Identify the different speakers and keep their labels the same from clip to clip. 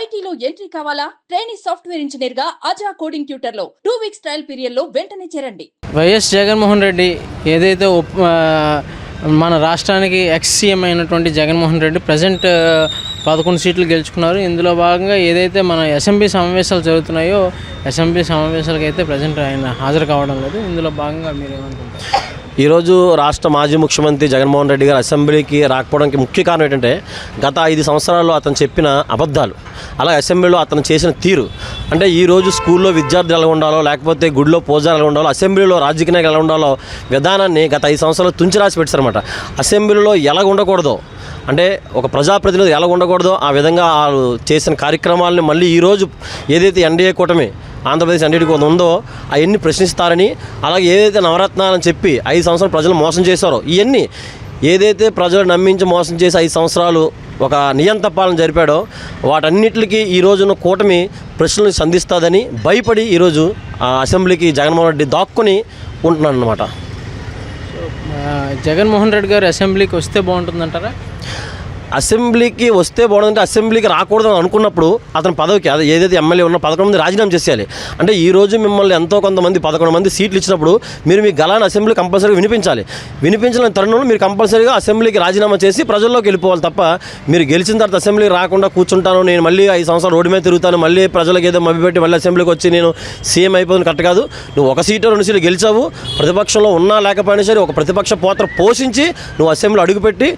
Speaker 1: ఐటీలో ఎంట్రీ కావాలా? Training software ఇంజనీర్గా అజా కోడింగ్ ట్యూటర్లో టూ వీక్స్ ట్రయల్ పీరియడ్లో వెంటనే చేరండి.
Speaker 2: వైఎస్ జగన్మోహన్ రెడ్డి ఏదైతే మన రాష్ట్రానికి ఎక్స్ సీఎం అయినటువంటి జగన్మోహన్ రెడ్డి ప్రజెంట్ పదకొండు సీట్లు గెలుచుకున్నారు. ఇందులో భాగంగా ఏదైతే మన అసెంబ్లీ సమావేశాలు జరుగుతున్నాయో అసెంబ్లీ సమావేశాలకు అయితే ప్రజెంట్ ఆయన హాజరు కావడం లేదు. ఇందులో భాగంగా మీరు ఏమనుకుంటారు
Speaker 3: ఈరోజు రాష్ట్ర మాజీ ముఖ్యమంత్రి జగన్మోహన్ రెడ్డి గారు అసెంబ్లీకి రాకపోవడానికి ముఖ్య కారణం ఏంటంటే గత ఐదు సంవత్సరాల్లో అతను చెప్పిన అబద్ధాలు అలాగే అసెంబ్లీలో అతను చేసిన తీరు. అంటే ఈరోజు స్కూల్లో విద్యార్థులు ఎలా ఉండాలో లేకపోతే గుడిలో పూజారు ఎలా ఉండాలో అసెంబ్లీలో రాజకీయ నాయకులు ఎలా ఉండాలో విధానాన్ని గత ఐదు సంవత్సరాలు తుంచి రాసి పెట్టారన్నమాట అసెంబ్లీలో ఎలా ఉండకూడదో అంటే ఒక ప్రజాప్రతినిధి ఎలా ఉండకూడదో ఆ విధంగా వాళ్ళు చేసిన కార్యక్రమాలని మళ్ళీ ఈరోజు ఏదైతే ఎన్డీఏ కూటమి ఆంధ్రప్రదేశ్ అన్నిటికీ ఉందో అవన్నీ ప్రశ్నిస్తారని అలాగే ఏదైతే నవరత్నాలని చెప్పి ఐదు సంవత్సరాలు ప్రజలు మోసం చేశారో ఇవన్నీ ఏదైతే ప్రజలు నమ్మించి మోసం చేసి ఐదు సంవత్సరాలు ఒక నియంత పాలన జరిపాడో వాటన్నిటికీ ఈ రోజున కూటమి ప్రశ్నలు సంధిస్తుందని భయపడి ఈరోజు ఆ అసెంబ్లీకి జగన్మోహన్ రెడ్డి దాక్కుని ఉంటున్నాడు అనమాట
Speaker 2: జగన్మోహన్ రెడ్డి గారు అసెంబ్లీకి వస్తే బాగుంటుందంటారా?
Speaker 3: అసెంబ్లీకి వస్తే బాగుందంటే అసెంబ్లీకి రాకూడదు అని అనుకున్నప్పుడు అతని పదవికి అదే ఏదైతే ఎమ్మెల్యే ఉన్న పదకొండు మంది రాజీనామా చేసేయాలి. అంటే ఈ రోజు మిమ్మల్ని ఎంతో కొంతమంది పదకొండు మంది సీట్లు ఇచ్చినప్పుడు మీరు మీ గలాన్ని అసెంబ్లీ కంపల్సరీగా వినిపించాలి. వినిపించిన తరుణంలో మీరు కంపల్సరీగా అసెంబ్లీకి రాజీనామా చేసి ప్రజల్లోకి వెళ్ళిపోవాలి తప్ప మీరు గెలిచిన తర్వాత అసెంబ్లీకి రాకుండా కూర్చుంటాను నేను మళ్ళీ ఐదు సంవత్సరాలు రోడ్డు మీద తిరుగుతాను మళ్ళీ ప్రజలకు ఏదో మభ్యపెట్టి మళ్ళీ అసెంబ్లీకి వచ్చి నేను సీఎం అయిపోతుంది కరెక్ట్ కాదు. నువ్వు ఒక సీటు రెండు సీట్లు గెలిచావు ప్రతిపక్షంలో ఉన్నా లేకపోయినా సరే ఒక ప్రతిపక్ష పాత్ర పోషించి నువ్వు అసెంబ్లీ అడుగుపెట్టి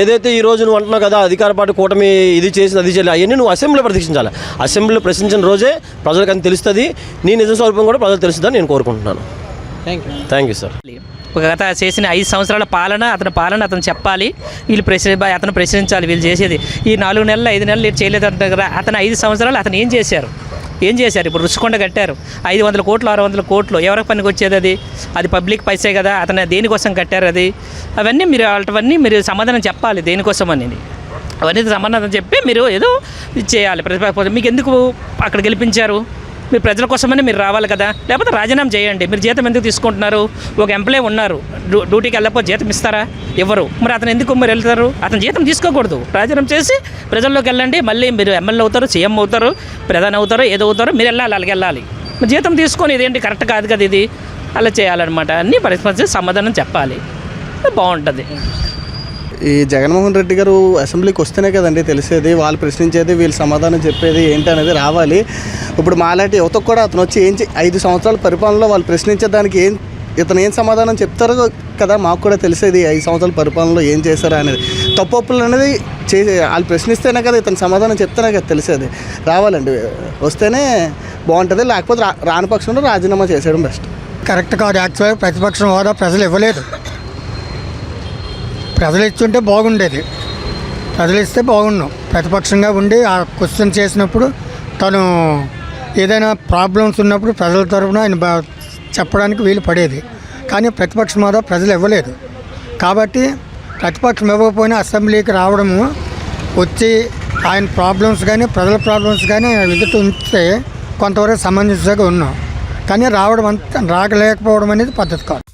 Speaker 3: ఏదైతే ఈ రోజు నువ్వు అంటున్నావు కదా అధికార పార్టీ కూటమి ఇది చేసింది అది చేయాలి అవన్నీ నువ్వు అసెంబ్లీలో ప్రదర్శించాలి అసెంబ్లీలో ప్రశ్నించిన రోజే ప్రజలకు అని తెలుస్తుంది. నీ నిజ స్వరూపం కూడా ప్రజలు తెలుస్తుందని నేను కోరుకుంటున్నాను.
Speaker 2: Thank you
Speaker 3: thank you sir
Speaker 4: ఒక గత చేసిన ఐదు సంవత్సరాల పాలన అతని పాలన అతను చెప్పాలి. వీళ్ళు ప్రశ్న అతను ప్రశ్నించాలి వీళ్ళు చేసేది. ఈ నాలుగు నెలలు ఐదు నెలలు చేయలేదు అంటారు కదా అతను ఐదు సంవత్సరాలు అతను ఏం చేశారు? ఏం చేశారు? ఇప్పుడు రుచికొండ కట్టారు. ఐదు వందల కోట్లు ఆరు వందల కోట్లు. ఎవరికి పనికి వచ్చేది అది? అది పబ్లిక్ పైసే కదా. అతను దేనికోసం కట్టారు అది? అవన్నీ మీరు అవన్నీ మీరు సమాధానం చెప్పాలి దేనికోసం అనేది. అవన్నీ సమాధానం చెప్పి మీరు ఏదో ఇది చేయాలి. ప్రతిపక్ష మీకు ఎందుకు అక్కడ గెలిపించారు? మీరు ప్రజల కోసమని మీరు రావాలి కదా? లేకపోతే రాజీనామా చేయండి. మీరు జీతం ఎందుకు తీసుకుంటున్నారు? ఒక ఎంప్లాయ్ ఉన్నారు. డ్యూ- డ్యూటీకి వెళ్ళకపోతే జీతం ఇస్తారా? ఇవ్వరు మరి అతను ఎందుకు మీరు వెళ్తారు? అతను జీతం తీసుకోకూడదు. రాజీనామా చేసి ప్రజల్లోకి వెళ్ళండి. మళ్ళీ మీరు ఎమ్మెల్యే అవుతారు సీఎం అవుతారు ప్రధాని అవుతారు ఏదో అవుతారో మీరు వెళ్ళాలి అలాగే వెళ్ళాలి. మరి జీతం తీసుకొని ఇదేంటి? కరెక్ట్ కాదు కదా ఇది? అలా చేయాలన్నమాట. అన్ని పరిస్థితి సమాధానం చెప్పాలి. బాగుంటుంది.
Speaker 5: ఈ జగన్మోహన్ రెడ్డి గారు అసెంబ్లీకి వస్తేనే కదండి తెలిసేది వాళ్ళు ప్రశ్నించేది వీళ్ళు సమాధానం చెప్పేది ఏంటి అనేది రావాలి. ఇప్పుడు మాలాంటి యువతకు కూడా అతను వచ్చి ఏం చే- ఐదు సంవత్సరాల పరిపాలనలో వాళ్ళు ప్రశ్నించే దానికి ఏం ఇతను ఏం సమాధానం చెప్తారో కదా మాకు కూడా తెలిసేది ఐదు సంవత్సరాల పరిపాలనలో ఏం చేశారా అనేది. తప్పొప్పులు అనేది చేసే వాళ్ళు ప్రశ్నిస్తేనే కదా ఇతను సమాధానం చెప్తేనే కదా తెలిసేది. రావాలండి వస్తేనే బాగుంటుంది లేకపోతే రా రాని పక్షంలో రాజీనామా చేసేయడం బెస్ట్.
Speaker 6: కరెక్ట్ కాదు యాక్చువల్గా ప్రతిపక్షం హోదా ప్రజలు ఇవ్వలేదు. ప్రజలు ఇచ్చుంటే బాగుండేది. ప్రజలు ఇస్తే బాగున్నాం ప్రతిపక్షంగా ఉండి ఆ క్వశ్చన్ చేసినప్పుడు తను ఏదైనా ప్రాబ్లమ్స్ ఉన్నప్పుడు ప్రజల తరఫున ఆయన బా- చెప్పడానికి వీలు పడేది. కానీ ప్రతిపక్షం హోదా ప్రజలు ఇవ్వలేదు. కాబట్టి ప్రతిపక్షం ఇవ్వకపోయినా అసెంబ్లీకి రావడము వచ్చి ఆయన ప్రాబ్లమ్స్ కానీ ప్రజల ప్రాబ్లమ్స్ కానీ ఎదుటి ఉంచితే కొంతవరకు సమంజసంగా ఉన్నాం. కానీ రావడం అంత రాగలేకపోవడం అనేది పద్ధతి కాదు.